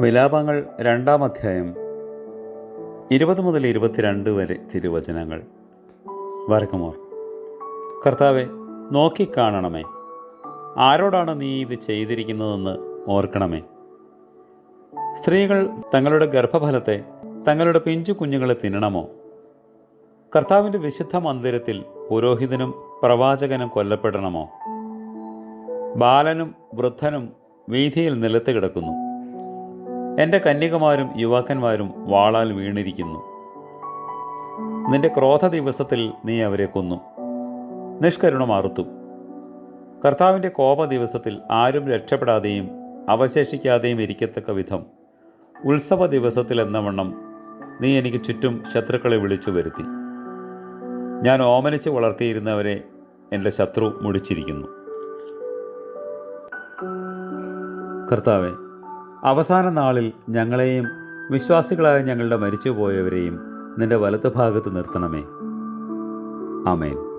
വിലാപങ്ങൾ രണ്ടാം അധ്യായം. ഇരുപത് മുതൽ ഇരുപത്തിരണ്ട് വരെ തിരുവചനങ്ങൾ. വരക്കുമോർ കർത്താവെ നോക്കിക്കാണണമേ ആരോടാണ് നീ ഇത് ചെയ്തിരിക്കുന്നതെന്ന് ഓർക്കണമേ. സ്ത്രീകൾ തങ്ങളുടെ ഗർഭഫലത്തെ തങ്ങളുടെ പിഞ്ചു കുഞ്ഞുങ്ങളെ തിന്നണമോ? കർത്താവിന്റെ വിശുദ്ധ മന്ദിരത്തിൽ പുരോഹിതനും പ്രവാചകനും കൊല്ലപ്പെടണമോ? ബാലനും വൃദ്ധനും വീഥിയിൽ നിലത്ത് കിടക്കുന്നു. എന്റെ കന്യകമാരും യുവാക്കന്മാരും വാളാൽ വീണിരിക്കുന്നു. നിന്റെ ക്രോധ ദിവസത്തിൽ നീ അവരെ കൊന്നു. നിഷ്കരുണം അറുത്തു കർത്താവിന്റെ കോപ ദിവസത്തിൽ ആരും രക്ഷപ്പെടാതെയും അവശേഷിക്കാതെയും ഇരിക്കത്തക്ക വിധം. ഉത്സവ ദിവസത്തിൽ എന്ന വണ്ണം നീ എനിക്ക് ചുറ്റും ശത്രുക്കളെ വിളിച്ചു വരുത്തി. ഞാൻ ഓമനിച്ച് വളർത്തിയിരുന്നവരെ എന്റെ ശത്രു മുടിച്ചിരിക്കുന്നു. കർത്താവെ അവസാന നാളിൽ ഞങ്ങളെയും വിശ്വാസികളായ ഞങ്ങളുടെ മരിച്ചുപോയവരെയും നിന്റെ വലത്ത് ഭാഗത്ത് നിർത്തണമേ. ആമേൻ.